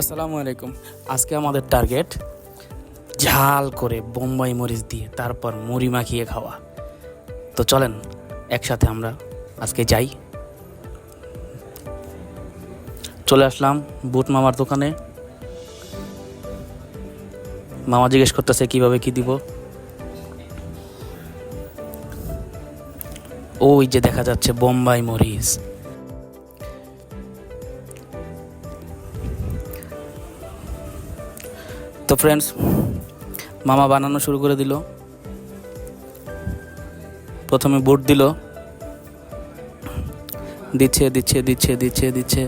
আসসালামু আলাইকুম। আজকে আমাদের টার্গেট ঝাল করে বোম্বাই মরিচ দিয়ে তারপর মুড়ি মাখিয়ে খাওয়া। তো চলেন, একসাথে আমরা আজকে যাই। চলে আসলাম বুট মামার দোকানে। মামা জিজ্ঞেস করতেছে, কীভাবে কি দিব? ওই যে দেখা যাচ্ছে বোম্বাই মরিচ। তো ফ্রেন্ডস মামা বানানো শুরু করে দিল। প্রথমে বুট দিল। দিচ্ছে দিচ্ছে দিচ্ছে দিচ্ছে দিচ্ছে।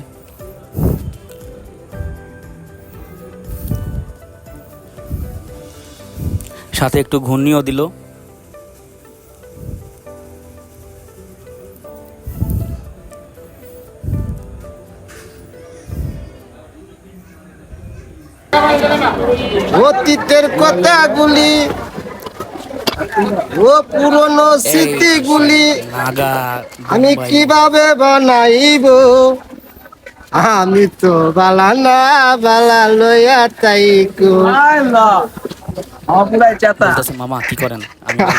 সাথে একটু ঘূর্ণিও দিল। অতীতের কথাগুলি ও পুরনো স্মৃতিগুলি আমি কীভাবে বানাইব? আমি তো বালা না বালা লইয়া তাইকো। মামা কি করেন?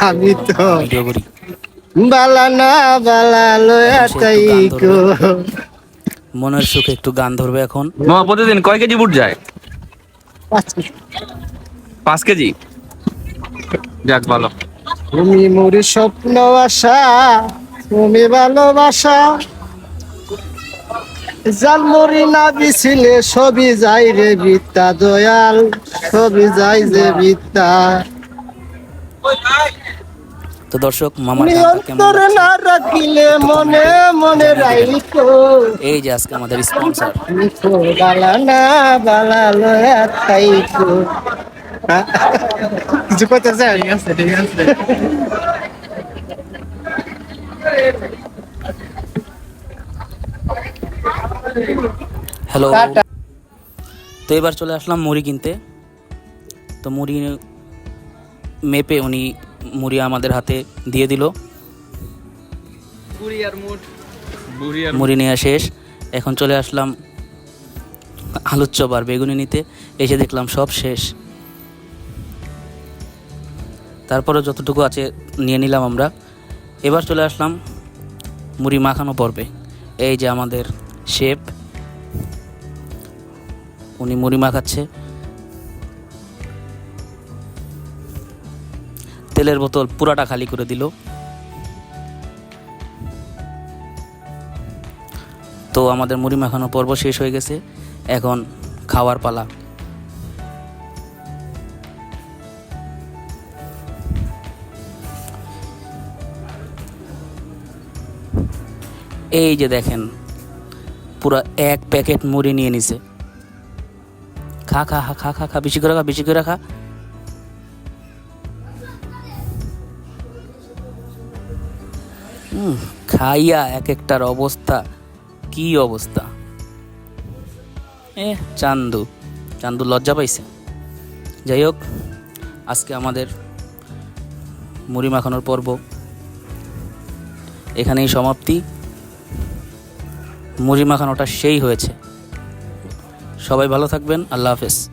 আমি তো বালা না বালা লইয়া তাইকো। মনের সুখে একটু গান ধরবে এখন। প্রতিদিন কয় কেজি বুট যায়? পাঁচ কেজি। যাক ভালো। তুমি মোর স্বপ্ন আশা তুমি ভালোবাসা। জালমুরি না দিছিলে সবই যাই রে বিদ্যা দয়াল সবই যাই যে বিদ্যা। তো দর্শক মামার? না রাখিলে মনে মনে রাইকো এই যে আজকে আমাদের স্পন্সর বালা না বালা লয়া তাইকো কিছু কথা চাই হ্যালো। তো এবার চলে আসলাম মুড়ি কিনতে। তো মুড়ি মেপে উনি মুড়ি আমাদের হাতে দিয়ে দিল। মুড়ি নেওয়া শেষ। এখন চলে আসলাম আলুর চপ আর বেগুনি নিতে। এসে দেখলাম সব শেষ। তারপরে যতটুকু আছে নিয়ে নিলাম আমরা। এবার চলে আসলাম মুড়ি মাখানো পর্বে। এই যে আমাদের শেপ উনি মুড়ি মাখাচ্ছে। তেলের বোতল পুরাটা খালি করে দিল। তো আমাদের মুড়ি মাখানো পর্ব শেষ হয়ে গেছে। এখন খাওয়ার পালা। এই যে দেখেন, পুরো এক প্যাকেট মুড়ি নিয়ে নিছে। খা খা খা খা খা, বেশি করে খা, বেশি করে খা। খাইয়া এক একটার অবস্থা, কি অবস্থা? এ চান্দু চান্দু লজ্জা পাইছে। যাই হোক, আজকে আমাদের মুড়ি মাখানোর পর্ব এখানেই সমাপ্তি। মুড়ি মাখানোটা সেই হয়েছে। সবাই ভালো থাকবেন, আল্লাহ হাফেজ।